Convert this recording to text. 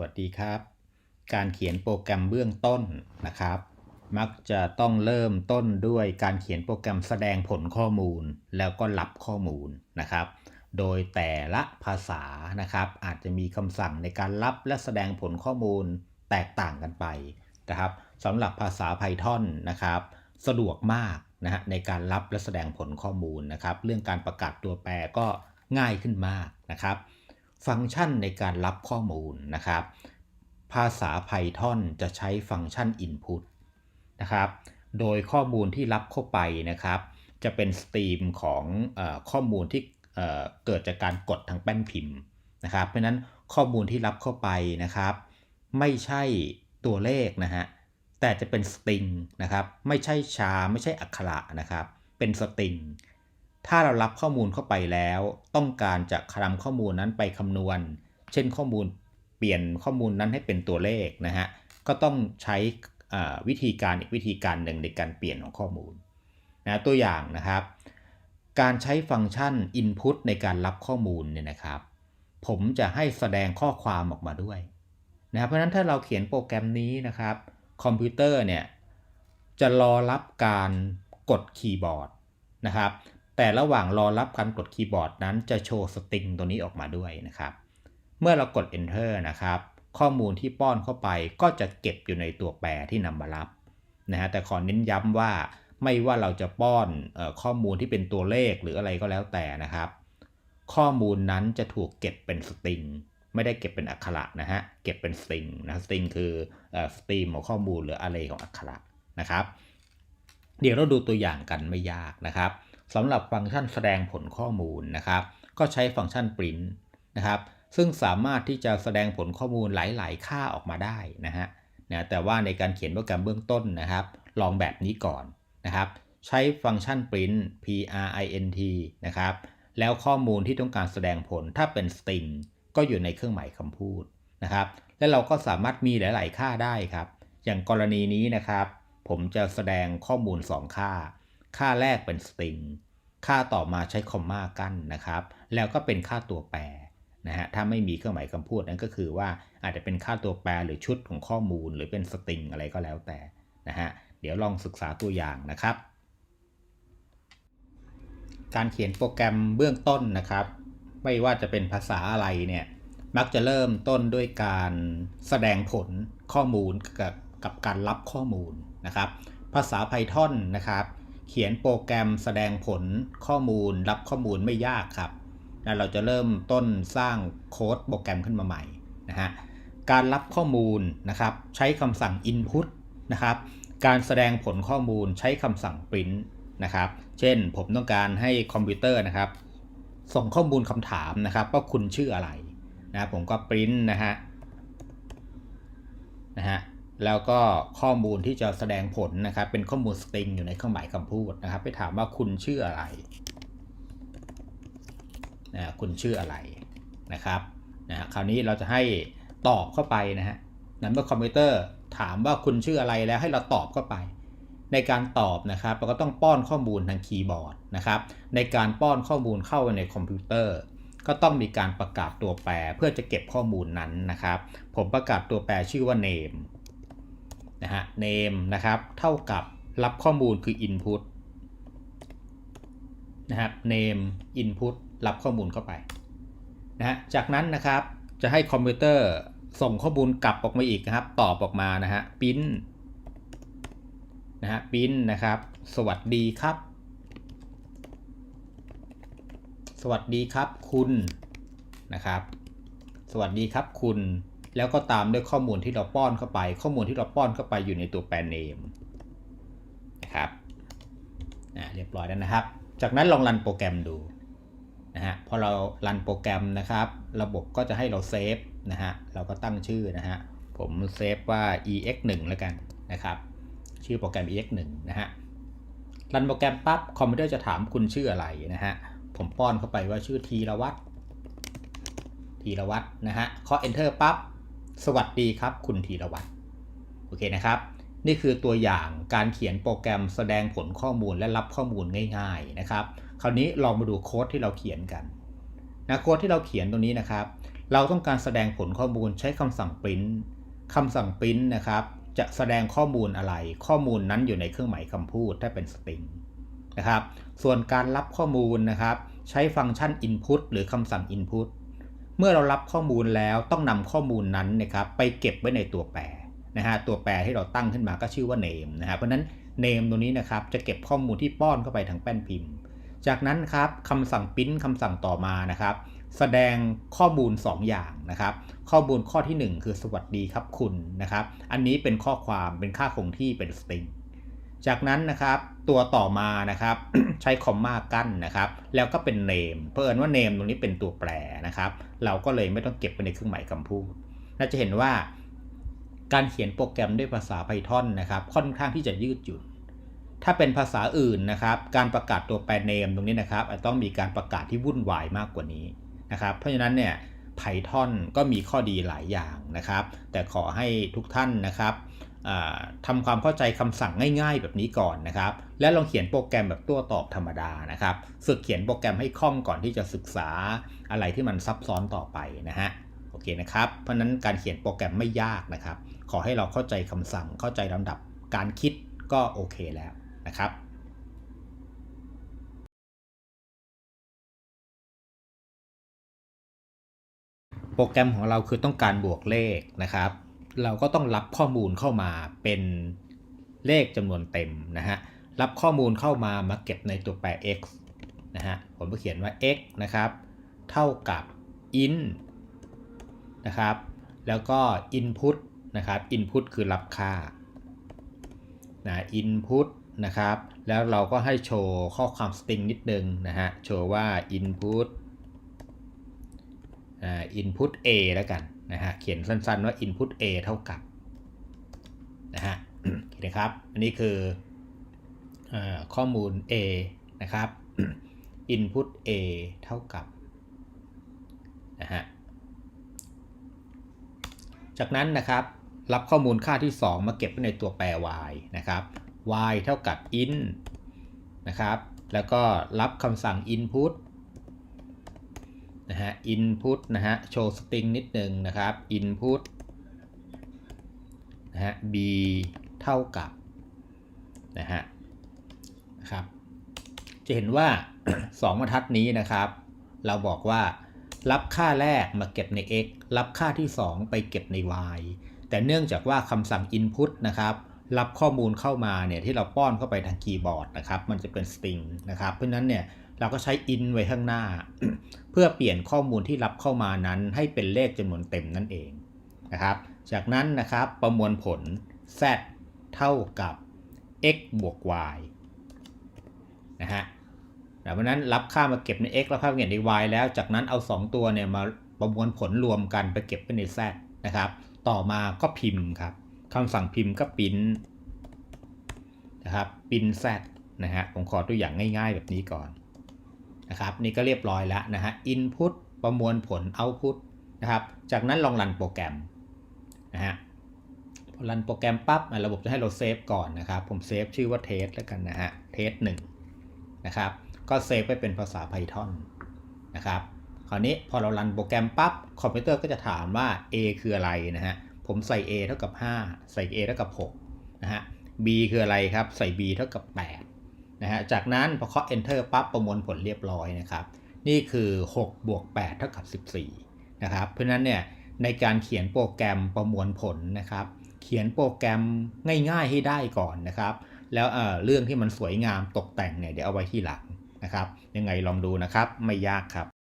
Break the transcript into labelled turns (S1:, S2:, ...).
S1: วัสดีครับ การเขียนโปรแกรมเบื้องต้นนะครับ มักจะต้องเริ่มต้นด้วยการเขียนโปรแกรมแสดงผลข้อมูล แล้วก็รับข้อมูลนะครับ โดยแต่ละภาษานะครับ อาจจะมีคำสั่งในการรับและแสดงผลข้อมูลแตกต่างกันไปนะครับสำหรับภาษา Python นะครับ สะดวกมากนะฮะในการรับและแสดงผลข้อมูลนะครับ เรื่องการประกาศตัวแปรก็ง่ายขึ้นมากนะครับ ฟังก์ชันในการรับข้อมูลนะครับ ภาษา Python จะใช้ฟังก์ชัน input นะครับ โดยข้อมูลที่รับเข้าไปนะครับ จะเป็นสตรีมของอข้อมูลที่เเกิดจากการกดทางแป้นพิมพ์นะครับ เพราะฉะนั้นข้อมูลที่รับเข้าไปนะครับ ไม่ใช่ตัวเลขนะฮะ แต่จะเป็นสตริงนะครับ ไม่ใช่ชา ไม่ใช่อักขระนะครับ เป็นสตริง ถ้าเรารับข้อมูลเข้าไปแล้ว ต้องการจะนำข้อมูลนั้นไปคำนวณ เช่นข้อมูลเปลี่ยนข้อมูลนั้นให้เป็นตัวเลขนะฮะ ก็ต้องใช้วิธีการอีกวิธีการหนึ่งในการเปลี่ยนของข้อมูลนะตัวอย่างนะครับ การใช้ฟังก์ชัน input ในการรับข้อมูลเนี่ยนะครับ ผมจะให้แสดงข้อความออกมาด้วยนะเพราะฉะนั้นถ้าเราเขียนโปรแกรมนี้นะครับ คอมพิวเตอร์เนี่ยจะรอรับการกดคีย์บอร์ดนะครับ แต่ระหว่างรอรับการกดคีย์บอร์ดนั้นจะโชว์สตริงตัวนี้ออกมาด้วยนะครับ เมื่อเรากด enter นะครับ ข้อมูลที่ป้อนเข้าไปก็จะเก็บอยู่ในตัวแปรที่นำมารับนะฮะแต่ขอเน้นย้ำว่าไม่ว่าเราจะป้อนออข้อมูลที่เป็นตัวเลขหรืออะไรก็แล้วแต่นะครับ ข้อมูลนั้นจะถูกเก็บเป็นสตริงไม่ได้เก็บเป็นอักขระนะฮะเก็บเป็นสตริงนะสตริงคือสตรีมของข้อมูลหรืออะไรของอักขระนะครับ เดี๋ยวเราดูตัวอย่างกันไม่ยากนะครับ สำหรับฟังก์ชันแสดงผลข้อมูลนะครับ ก็ใช้ฟังก์ชัน print นะครับ ซึ่งสามารถที่จะแสดงผลข้อมูลหลาย ๆ ค่าออกมาได้นะฮะนะแต่ว่าในการเขียนโปรแกรมเบื้องต้นนะครับ ลองแบบนี้ก่อนนะครับ ใช้ฟังก์ชัน print print นะครับ แล้วข้อมูลที่ต้องการแสดงผลถ้าเป็น string ก็อยู่ในเครื่องหมายคำพูดนะครับ และเราก็สามารถมีหลาย ๆ ค่าได้ครับ อย่างกรณีนี้นะครับ ผมจะแสดงข้อมูล 2 ค่า ค่าแรกเป็น string ค่าต่อมาใช้คอมมากั้นนะครับ แล้วก็เป็นค่าตัวแปรนะฮะถ้าไม่มีเครื่องหมายคำพูดนั้นก็คือว่าอาจจะเป็นค่าตัวแปรหรือชุดของข้อมูล หรือเป็นสตริงอะไรก็แล้วแต่นะฮะเดี๋ยวลองศึกษาตัวอย่างนะครับ การเขียนโปรแกรมเบื้องต้นนะครับ ไม่ว่าจะเป็นภาษาอะไรเนี่ยมักจะเริ่มต้นด้วยการแสดงผลข้อมูลกับกับการรับข้อมูลนะครับ ภาษา Python นะครับ เขียนโปรแกรมแสดงผลข้อมูลรับข้อมูลไม่ยากครับนะเราจะเริ่มต้นสร้างโค้ดโปรแกรมขึ้นมาใหม่นะฮะการรับข้อมูลนะครับใช้คำสั่ง input นะครับการแสดงผลข้อมูลใช้คำสั่ง print นะครับเช่นผมต้องการให้คอมพิวเตอร์นะครับส่งข้อมูลคำถามนะครับว่าคุณชื่ออะไรนะผมก็ print นะฮะนะฮะ แล้วก็ข้อมูลที่จะแสดงผลนะครับ เป็นข้อมูลสตริงอยู่ในเครื่องหมายคำพูดนะครับ ไปถามว่าคุณชื่ออะไรนะคุณชื่ออะไรนะครับนะคราวนี้เราจะให้ตอบเข้าไปนะฮะนั้นเมื่อคอมพิวเตอร์ถามว่าคุณชื่ออะไรแล้วให้เราตอบเข้าไป ในการตอบนะครับ เราก็ต้องป้อนข้อมูลทางคีย์บอร์ดนะครับ ในการป้อนข้อมูลเข้าไปในคอมพิวเตอร์ ก็ต้องมีการประกาศตัวแปรเพื่อจะเก็บข้อมูลนั้นนะครับ ผมประกาศตัวแปรชื่อว่า name นะฮะ name นะครับเท่ากับรับข้อมูลคือ input นะครับ name input รับข้อมูลเข้าไปนะฮะจากนั้นนะครับจะให้คอมพิวเตอร์ส่งข้อมูลกลับออกมาอีกนะครับ ตอบออกมานะฮะ print นะฮะ print นะครับ สวัสดีครับ สวัสดีครับคุณนะครับ สวัสดีครับคุณ แล้วก็ตามด้วยข้อมูลที่เราป้อนเข้าไป ข้อมูลที่เราป้อนเข้าไปอยู่ในตัวแปร name นะครับนะเรียบร้อยแล้วนะครับ จากนั้นลองรันโปรแกรมดูนะฮะพอเรารันโปรแกรมนะครับ ระบบก็จะให้เราเซฟนะฮะเราก็ตั้งชื่อนะฮะผมเซฟว่า ex1 แล้วกันนะครับชื่อโปรแกรม ex1 นะฮะรันโปรแกรมปั๊บคอมพิวเตอร์จะถามคุณชื่ออะไรนะฮะผมป้อนเข้าไปว่าชื่อธีรวัตรธีรวัตรนะฮะเคาะ enter ปั๊บ สวัสดีครับ คุณธีรวัตรโอเคนะครับ นี่คือตัวอย่างการเขียนโปรแกรมแสดงผลข้อมูลและรับข้อมูลง่าย ๆนะครับ คราวนี้ลองมาดูโค้ดที่เราเขียนกันนะโค้ดที่เราเขียนตรงนี้นะครับ เราต้องการแสดงผลข้อมูลใช้คำสั่ง print คำสั่ง print นะครับ จะแสดงข้อมูลอะไร ข้อมูลนั้นอยู่ในเครื่องหมายคำพูดถ้าเป็น string นะครับ ส่วนการรับข้อมูลนะครับ ใช้ฟังก์ชัน input หรือคำสั่ง input เมื่อเรารับข้อมูลแล้วต้องนำข้อมูลนั้นนะครับไปเก็บไว้ในตัวแปรนะฮะตัวแปรที่เราตั้งขึ้นมาก็ชื่อว่า name นะฮะเพราะนั้น name ตรงนี้นะครับจะเก็บข้อมูลที่ป้อนเข้าไปทางแป้นพิมพ์ จากนั้นครับคำสั่งปริ้นคำสั่งต่อมานะครับ แสดงข้อมูล 2 อย่างนะครับ ข้อมูลข้อที่ 1 คือสวัสดีครับคุณนะครับ อันนี้เป็นข้อความเป็นค่าคงที่เป็น string จากนั้นนะครับตัวต่อมานะครับใช้คอมมากั้นนะครับแล้วก็เป็น name เพิ่นว่า name ตรงนี้เป็นตัวแปรนะครับ เราก็เลยไม่ต้องเก็บไปในเครื่องหมายคำพูดน่าจะเห็นว่า การเขียนโปรแกรมด้วยภาษา Python นะครับ ค่อนข้างที่จะยืดหยุ่นถ้าเป็นภาษาอื่นนะครับ การประกาศตัวแปร name ตรงนี้นะครับอาจต้องมีการประกาศที่วุ่นวายมากกว่านี้นะครับ เพราะฉะนั้นเนี่ย Python ก็มีข้อดีหลายอย่างนะครับ แต่ขอให้ทุกท่านนะครับ ทำความเข้าใจคำสั่งง่ายๆ แบบนี้ก่อนนะครับ และลองเขียนโปรแกรมแบบตัวตอบธรรมดานะครับฝึกเขียนโปรแกรมให้คล่องก่อนที่จะศึกษาอะไรที่มันซับซ้อนต่อไปนะฮะโอเคนะครับ เพราะฉะนั้นการเขียนโปรแกรมไม่ยากนะครับ ขอให้เราเข้าใจคำสั่งเข้าใจลำดับการคิดก็โอเคแล้วนะครับโปรแกรมของเราคือต้องการบวกเลขนะครับ เราก็ต้องรับข้อมูลเข้ามาเป็นเลขจำนวนเต็มนะฮะ รับข้อมูลเข้ามามาเก็บในตัวแปร x นะฮะ ผมก็เขียนว่า x นะครับ เท่ากับ int นะครับ แล้วก็ input นะครับ input คือรับค่า นะ input นะครับ แล้วเราก็ให้โชว์ข้อความ string นิดนึงนะฮะ โชว์ว่า input อ่า input a แล้วกัน นะฮะเขียนสั้นๆว่า input a เท่ากับนะฮะนะครับ อันนี้คืออข้อมูล a นะครับ input a เท่ากับนะฮะจากนั้นนะครับรับข้อมูลค่าที่ 2 มาเก็บไว้ในตัวแปร y นะครับ y เท่ากับ int นะครับ แล้วก็รับคำสั่ง input นะฮะ input นะฮะ โชว์ string นิดนึงนะครับ input นะฮะ b เท่ากับนะฮะนะครับ จะเห็นว่า 2 บรรทัดนี้นะครับ เราบอกว่ารับค่าแรกมาเก็บใน x รับค่าที่ 2 ไปเก็บใน y แต่เนื่องจากว่าคำสั่ง input นะครับ รับข้อมูลเข้ามาเนี่ยที่เราป้อนเข้าไปทางคีย์บอร์ดนะครับ มันจะเป็น string นะครับ เพราะนั้นเนี่ย เราก็ใช้ in ไว้ข้างหน้า เพื่อเปลี่ยนข้อมูลที่รับเข้ามานั้นให้เป็นเลขจำนวนเต็มนั่นเองนะครับ จากนั้นนะครับประมวลผล z เท่ากับ x บวก y นะฮะเพราะนั้นรับค่ามาเก็บใน x แล้วค่ามาเก็บใน y แล้ว จากนั้นเอา 2 ตัวเนี่ยมาประมวลผลรวมกันไปเก็บไว้ใน z นะครับ ต่อมาก็พิมพ์ครับคำสั่งพิมพ์ก็ปิ้นนะครับปิ้น z นะฮะผมขอตัวอย่างง่ายๆแบบนี้ก่อน นะครับนี่ก็เรียบร้อยแล้วนะฮะ input ประมวลผล output นะครับ จากนั้นลองรันโปรแกรมนะฮะพอรันโปรแกรมปั๊บระบบจะให้เราเซฟก่อนนะครับ ผมเซฟชื่อว่าเทสแล้วกันนะฮะเทสหนึ่งนะครับ ก็เซฟไปเป็นภาษา Python นะครับ คราวนี้พอเรารันโปรแกรมปั๊บคอมพิวเตอร์ก็จะถามว่า a คืออะไรนะฮะ ผมใส่ a เท่ากับ 5 ใส่ a เท่ากับ6นะฮะ b คืออะไรครับ ใส่ b เท่ากับ 8 นะฮะ จากนั้นพอเคาะ enter ปั๊บประมวลผลเรียบร้อยนะครับ นี่คือ6บวก8เท่ากับ14นะครับ เพราะนั้นเนี่ยในการเขียนโปรแกรมประมวลผลนะครับ เขียนโปรแกรมง่ายๆให้ได้ก่อนนะครับ แล้วเเรื่องที่มันสวยงามตกแต่งเนี่ยเดี๋ยวเอาไว้ที่หลังนะครับ ยังไงลองดูนะครับ ไม่ยากครับ